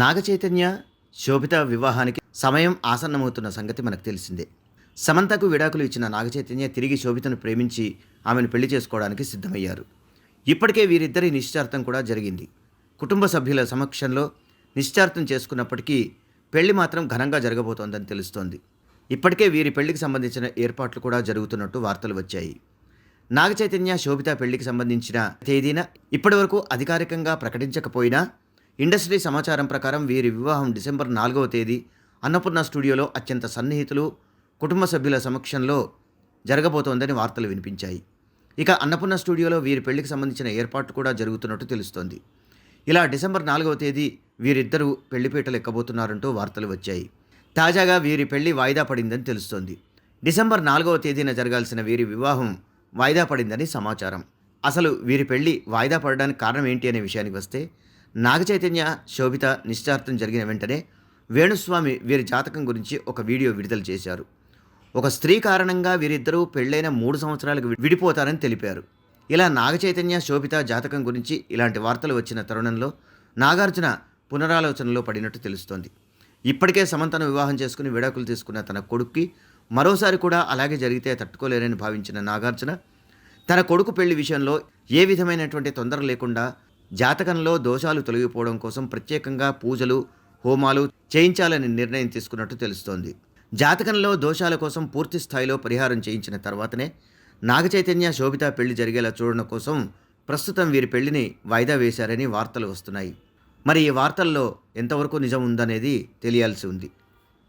నాగచైతన్య శోభిత వివాహానికి సమయం ఆసన్నమవుతున్న సంగతి మనకు తెలిసిందే. సమంతకు విడాకులు ఇచ్చిన నాగచైతన్య తిరిగి శోభితను ప్రేమించి ఆమెను పెళ్ళి చేసుకోవడానికి సిద్ధమయ్యారు. ఇప్పటికే వీరిద్దరి నిశ్చార్థం కూడా జరిగింది. కుటుంబ సభ్యుల సమక్షంలో నిశ్చార్థం చేసుకున్నప్పటికీ పెళ్ళి మాత్రం ఘనంగా జరగబోతోందని తెలుస్తోంది. ఇప్పటికే వీరి పెళ్ళికి సంబంధించిన ఏర్పాట్లు కూడా జరుగుతున్నట్టు వార్తలు వచ్చాయి. నాగచైతన్య శోభిత పెళ్ళికి సంబంధించిన తేదీన ఇప్పటివరకు అధికారికంగా ప్రకటించకపోయినా ఇండస్ట్రీ సమాచారం ప్రకారం వీరి వివాహం డిసెంబర్ నాలుగవ తేదీ. అన్నపూర్ణ స్టూడియోలో అత్యంత సన్నిహితులు కుటుంబ సభ్యుల సమక్షంలో జరగబోతోందని వార్తలు వినిపించాయి. ఇక అన్నపూర్ణ స్టూడియోలో వీరి పెళ్ళికి సంబంధించిన ఏర్పాట్లు కూడా జరుగుతున్నట్టు తెలుస్తోంది. ఇలా డిసెంబర్ నాలుగవ తేదీ వీరిద్దరూ పెళ్ళిపీటలు ఎక్కబోతున్నారంటూ వార్తలు వచ్చాయి. తాజాగా వీరి పెళ్ళి వాయిదా పడిందని తెలుస్తోంది. డిసెంబర్ నాలుగవ తేదీన జరగాల్సిన వీరి వివాహం వాయిదా పడిందని సమాచారం. అసలు వీరి పెళ్ళి వాయిదా పడడానికి కారణం ఏంటి అనే విషయానికి వస్తే నాగచైతన్య శోభిత నిశ్చార్థం జరిగిన వెంటనే వేణుస్వామి వీరి జాతకం గురించి ఒక వీడియో విడుదల చేశారు. ఒక స్త్రీ కారణంగా వీరిద్దరూ పెళ్ళైన మూడు సంవత్సరాలకు విడిపోతారని తెలిపారు. ఇలా నాగచైతన్య శోభిత జాతకం గురించి ఇలాంటి వార్తలు వచ్చిన తరుణంలో నాగార్జున పునరాలోచనలో పడినట్టు తెలుస్తోంది. ఇప్పటికే సమంతను వివాహం చేసుకుని విడాకులు తీసుకున్న తన కొడుక్కి మరోసారి కూడా అలాగే జరిగితే తట్టుకోలేరని భావించిన నాగార్జున తన కొడుకు పెళ్ళి విషయంలో ఏ విధమైనటువంటి తొందర లేకుండా జాతకంలో దోషాలు తొలగిపోవడం కోసం ప్రత్యేకంగా పూజలు హోమాలు చేయించాలని నిర్ణయం తీసుకున్నట్టు తెలుస్తోంది. జాతకంలో దోషాల కోసం పూర్తి స్థాయిలో పరిహారం చేయించిన తర్వాతనే నాగచైతన్య శోభిత పెళ్ళి జరిగేలా చూడడం కోసం ప్రస్తుతం వీరి పెళ్ళిని వాయిదా వేశారని వార్తలు వస్తున్నాయి. మరి ఈ వార్తల్లో ఎంతవరకు నిజం ఉందనేది తెలియాల్సి ఉంది.